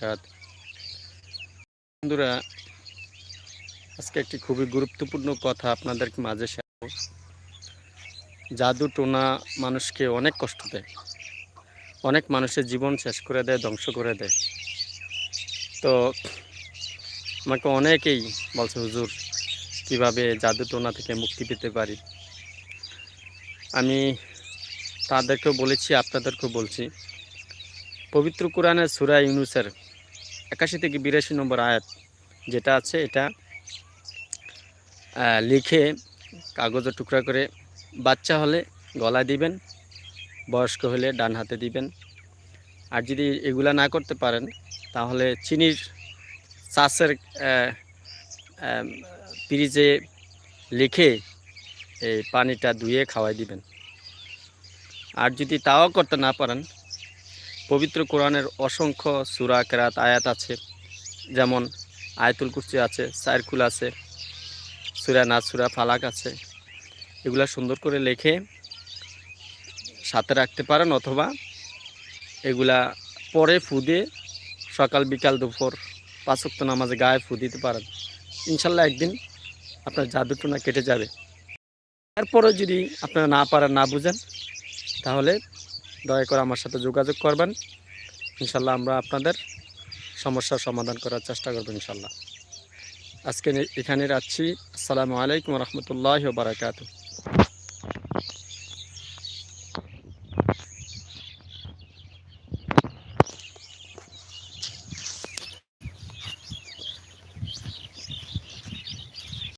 বারাকাত বন্ধুরা, আজকে একটি খুবই গুরুত্বপূর্ণ কথা আপনাদের মাঝে করব। জাদু টোনা মানুষকে অনেক কষ্ট দেয়, অনেক মানুষের জীবন শেষ করে দেয়, ধ্বংস করে দেয়। তো আমাকে অনেকেই বলছে, হুজুর, কীভাবে জাদু টোনা থেকে মুক্তি পেতে পারি? আমি তাদেরকেও বলেছি, আপনাদেরকেও বলছি, পবিত্র কোরআনের সুরা ইউনুসের একাশি থেকে বিরাশি নম্বর আয়াত যেটা আছে, এটা লিখে কাগজের টুকরা করে বাচ্চা হলে গলা দিবেন, বয়স্ক হলে ডান হাতে দিবেন। আর যদি এগুলা না করতে পারেন, তাহলে চিনির চাষের ফ্রিজে লিখে এই পানিটা ধুয়ে খাওয়াই দিবেন। আর যদি তাও করতে না পারেন পবিত্র কোরআনের অসংখ্য সুরা, কেরাত, আয়াত আছে। যেমন আয়াতুল কুরসি আছে, সাইরকুল আছে, সুরা নাচ সুরা ফালাক আছে। এগুলা সুন্দর করে লেখে সাথে রাখতে পারেন অথবা এগুলা পরে ফু দিয়ে সকাল, বিকাল, দুপুর পাঁচক্ত নামাজে গায়ে ফু দিতে পারেন। ইনশাল্লাহ একদিন আপনার জাদুটনা কেটে যাবে। তারপরে যদি আপনারা না পারেন, না বুঝেন, তাহলে দয়া করে আমার সাথে যোগাযোগ করবেন। ইনশাল্লাহ আমরা আপনাদের সমস্যার সমাধান করার চেষ্টা করব ইনশাল্লাহ। আজকে এখানে রাখছি। আসসালামু আলাইকুম রহমতুল্লাহ বারাকাতু